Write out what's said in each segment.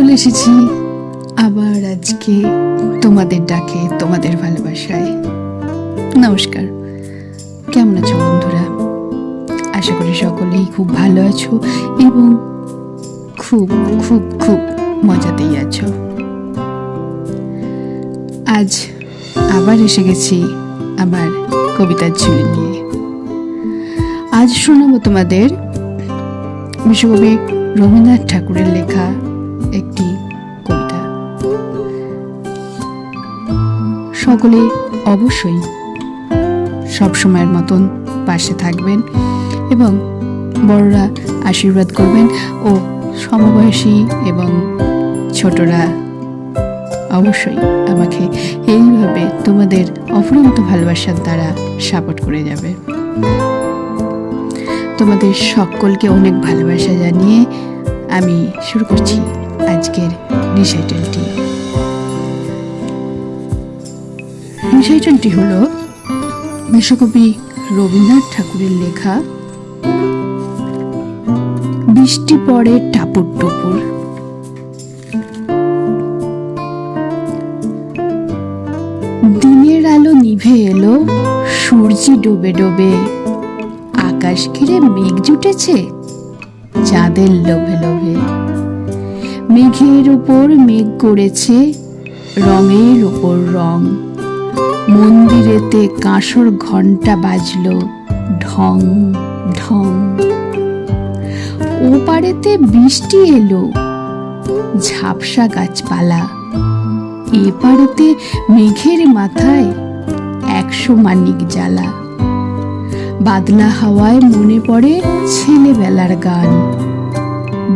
চলে এসেছি আবার আজকে তোমাদের ডাকে, তোমাদের ভালোবাসায়। নমস্কার। কেমন আছো বন্ধুরা? আশা করি সকলেই খুব ভালো আছো এবং খুব খুব খুব মজাতেই আছো। আজ আবার এসে গেছি আবার কবিতার ঝুলি নিয়ে। আজ শোনাবো তোমাদের বিশ্বকবি রবীন্দ্রনাথ ঠাকুরের লেখা একটি কবিতা। সকলে অবশ্যই সব সময়ের মতন পাশে থাকবেন এবং বড়রা আশীর্বাদ করবেন ও সমবয়সী এবং ছোটরা অবশ্যই আমাকে এইভাবে তোমাদের অফুরন্ত ভালোবাসার দ্বারা সাপোর্ট করে যাবে। তোমাদের সকলকে অনেক ভালোবাসা জানিয়ে আমি শুরু করছি। আজকের রিসাইটেলটি। রিসাইটেলটি হলো বিশ্বকবি রবীন্দ্রনাথ ঠাকুরের লেখা বৃষ্টি পড়ে টাপুর টুপুর দিনের আলো নিভে এলো, সূর্যি ডুবে ডোবে। আকাশ ঘিরে মেঘ জুটেছে, চাঁদের লোভে লোভে। মেঘের উপর মেঘ করেছে, রঙের উপর রং। মন্দিরেতে কাঁসর ঘণ্টা বাজলো, ঢং ঢং। ও পারেতে বৃষ্টি এলো, ঝাপসা গাছপালা। এ পারেতে মেঘের মাথায় একশো মানিক জ্বালা। বাদলা হাওয়ায় মনে পড়ে ছেলেবেলার গান।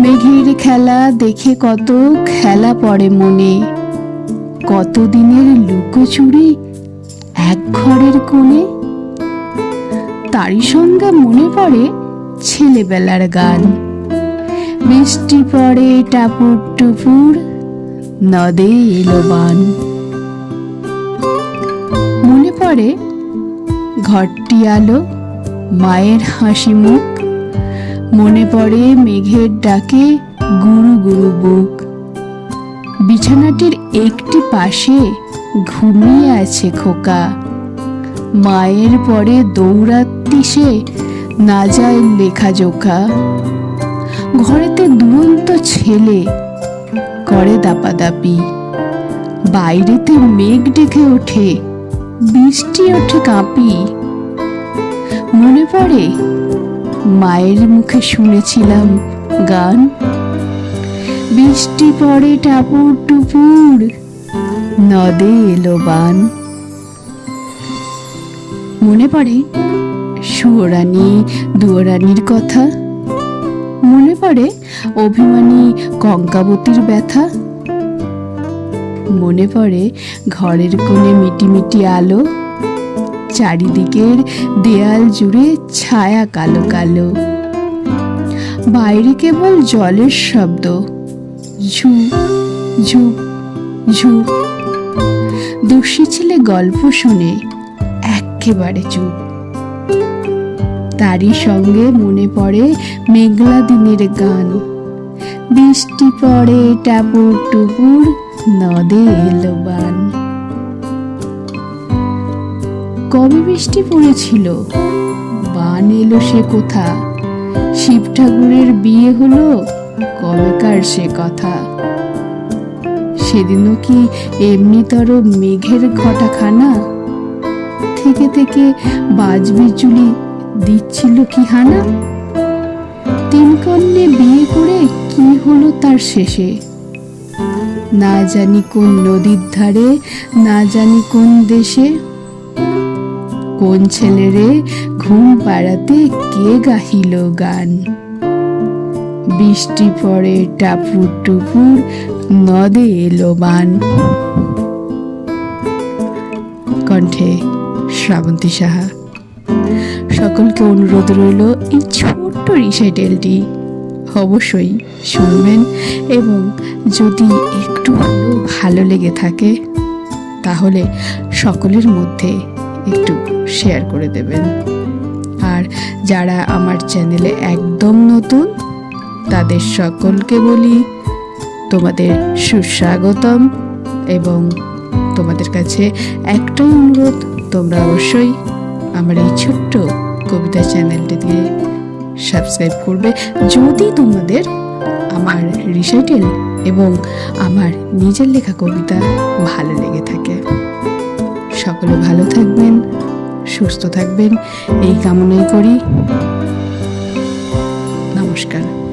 মেঘের খেলা দেখে কত খেলা পড়ে মনে। কত দিনের লুকোচুরি এক ঘরের কোণে। তারই সঙ্গে মনে পড়ে ছেলেবেলার গান। বৃষ্টি পড়ে টাপুর টুপুর, নদে এলো বান। মনে পড়ে ঘরটি আলো, মায়ের হাসি মুখ। মনে পড়ে মেঘের ডাকে গুরু গুরু বুক। বিছানাটির একটি পাশে ঘুমিয়ে আছে খোকা। মায়ের পরে দৌড়াত্তি সে না যায় লেখা জোকা ঘরেতে দুরন্ত ছেলে করে দাপাদাপি। বাইরেতে মেঘ ডেকে ওঠে, বৃষ্টি ওঠে কাঁপি। মনে পড়ে মায়ের মুখে শুনেছিলাম গান। বৃষ্টি পড়ে টাপুর টুপুর, নদে এলো বান। মনে পড়ে সুয়োরানী দুয়োরানীর কথা? মনে পড়ে অভিমানী কঙ্কাবতীর ব্যথা? মনে পড়ে ঘরের কোণে মিটিমিটি আলো? চারিদিকের দেয়াল জুড়ে ছায়া কালো কালো। বাইরে কেবল জলের শব্দ। ঝু ঝু ঝু। দোষী ছেলে গল্প শুনে, একেবারে চুপ। তারই সঙ্গে মনে পড়ে মেঘলা দিনের গান। বৃষ্টি পড়ে টাপুর টুপুর, নদে এলো বান। কবে বৃষ্টি পড়েছিল? বান এলো সে কোথা? শিব ঠাকুরের বিয়ে হলো? কবেকার সে কথা? সেদিনও কি এমনিতর মেঘের ঘটাখানা? থেকে থেকে বাজবিচুলি দিচ্ছিল কি হানা? তিন কন্যে বিয়ে করে কি হলো তার শেষে? না জানি কোন নদীর ধারে, না জানি কোন দেশে। কোন ছেলেরে ঘুম পাড়াতে কে গাহিল গান? বৃষ্টি পড়ে টাপুর টুপুর নদে এলো বান। কণ্ঠে শ্রাবন্তী সাহা। সকলকে অনুরোধ রইল এই ছোট্ট রিসাইটেলটি অবশ্যই শুনবেন এবং যদি একটু ভালো লেগে থাকে, তাহলে সকলের মধ্যে একটু শেয়ার করে দেবেন। আর যারা আমার চ্যানেলে একদম নতুন, তাদের সকলকে বলি তোমাদের সুস্বাগতম এবং তোমাদের কাছে একটাই অনুরোধ, তোমরা অবশ্যই আমার এই ছোট্ট কবিতা চ্যানেলটি দিয়ে সাবস্ক্রাইব করবে। যদি তোমাদের আমার রিসাইটেল এবং আমার নিজের লেখা কবিতা ভালো লেগে থাকে সকলে ভালো থাকবেন সুস্থ থাকবেন। এই কামনাই করি। নমস্কার।